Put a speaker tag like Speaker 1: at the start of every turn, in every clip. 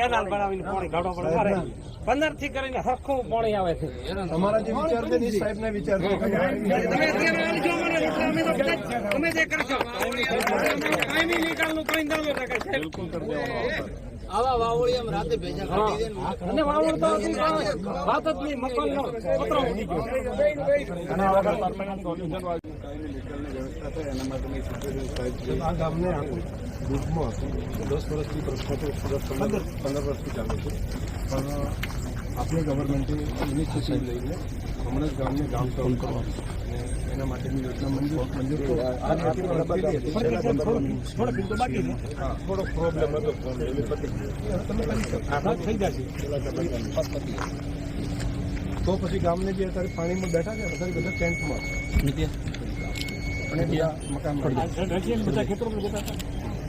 Speaker 1: Canal બનાવીને પાણી ગાડો પણ મારે પંદરથી કરીને સરખું પાણી આવે છે.
Speaker 2: તમારા જે વિચાર છે ને સાહેબ સાહેબના વિચાર છે
Speaker 1: તમે અત્યારે આલજો મને અમે તો તમે જે કરશો કાયમી નિકાલનું કરી દો ને કાંઈ સાહેબ.
Speaker 3: આવા એમ રાતે ભેજા કાઢી દે
Speaker 1: અને વાવળ તો વાત જ નહીં મકાન નો પતરો ઉડી ગયો.
Speaker 2: અને આના વગર permanent solution વાળું કાયમી નિકાલની વ્યવસ્થા છે એના માટે માટેની સિચ્યુએશન સાહેબ. આ ગામને આખું દુઃખમાં હતું દસ વર્ષથી પ્રશ્ન તો દસ પંદર પંદર વર્ષથી ચાલે છે પણ આપણી ગવર્મેન્ટે ઇનિશિયેટિવ લઈને હમણાં જ ગામને ગામ સાઉન્ડ કરવાનું અને એના માટેની યોજના મંજૂર મંજૂર કરી. આ બાકી પતી હતી. છેલ્લા પંદર મિનિટ. હા, થોડો પ્રોબ્લેમ હતો ફોન એની પતી ગયો. હવે તમે કરી શકો થઈ જશે છેલ્લા તબક્કામાં. તો પછી ગામને બી અત્યારે પાણીમાં બેઠા છે અત્યારે બધા ટેન્ટમાં અને બીજા મકાન બધા ખેતરો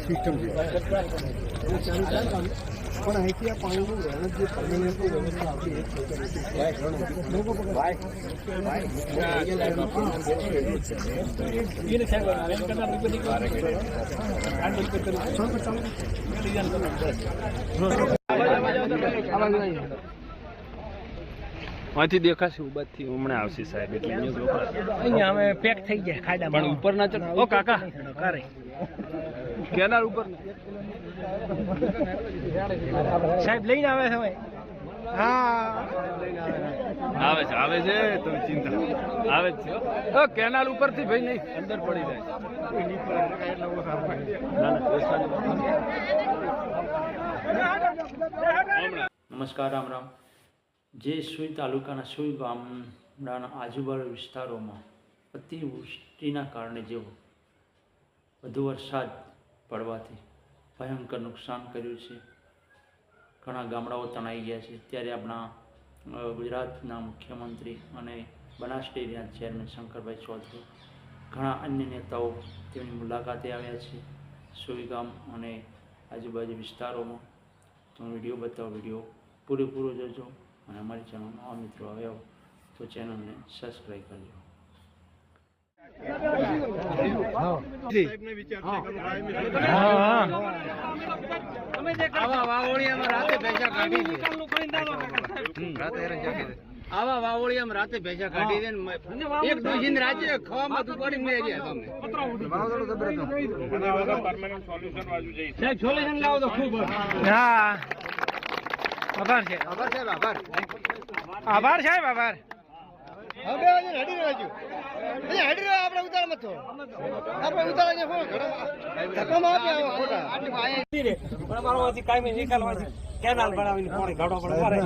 Speaker 2: સિસ્ટમ પણ અહીંથી આ પાણીનું રહેણ જે પરમેનન્ટની વ્યવસ્થા આપી એ
Speaker 4: અહીંથી દેખાશે ઉબાદથી હમણાં આવશે સાહેબ એટલે અહીંયા જ રોકાશે.
Speaker 1: અહીંયા અમે પેક થઈ જાય ખાડા
Speaker 4: પણ ઉપર ના ચડ ઓ કાકા.
Speaker 1: કરે.
Speaker 4: કેનાર ઉપર.
Speaker 1: સાહેબ લઈને આવે છે હા.
Speaker 4: આવે છે આવે છે તમે ચિંતા આવે જ છે ઓ કેનાલ ઉપરથી ભાઈ નહીં અંદર પડી જાય.
Speaker 5: નમસ્કાર રામ રામ. જે સુઈ તાલુકાના સુઈ ગામડાના આજુબાજુ વિસ્તારોમાં અતિવૃષ્ટિના કારણે જેવો વધુ વરસાદ પડવાથી ભયંકર નુકસાન કર્યું છે. ઘણા ગામડાઓ તણાઈ ગયા છે. ત્યારે આપણા ગુજરાતના મુખ્યમંત્રી અને બનાસ ડેરીના ચેરમેન શંકરભાઈ ચૌધરી ઘણા અન્ય નેતાઓ તેમની મુલાકાતે આવ્યા છે સુઈ ગામ અને આજુબાજુ વિસ્તારોમાં. તો વીડિયો બતાવો, વીડિયો પૂરેપૂરો જોજો. અને અમારી ચેનલ નવા મિત્રો આવ્યો તો ચેનલને સબસ્ક્રાઈબ કરજો.
Speaker 3: આવા વાવળિયામાં રાતે ભેજા કાઢી દે.
Speaker 1: એક ડોસી દો. ને
Speaker 3: રાતે ભેજા કાઢી દે ને એક ડોસીને રાતે ખાવામાં દુપાડી મેં રહ્યા તમે.
Speaker 1: સાહેબ સોલ્યુશન લાવો તો ખૂબ હા. આભાર છે
Speaker 3: આભાર સાહેબ આભાર.
Speaker 1: આભાર સાહેબ આભાર.
Speaker 3: હવે આજે હડી રહેજો. અહીંયા હડી રહ્યો આપણે ઉતાર મથો આપણે ઉતાર અહીંયા ફોન ધક્કો મારી આવો ખોટા
Speaker 1: પણ અમારો હજી કાઈ નિકાલ હોય છે કેનાલ બનાવીને પાણી ઘડો મારે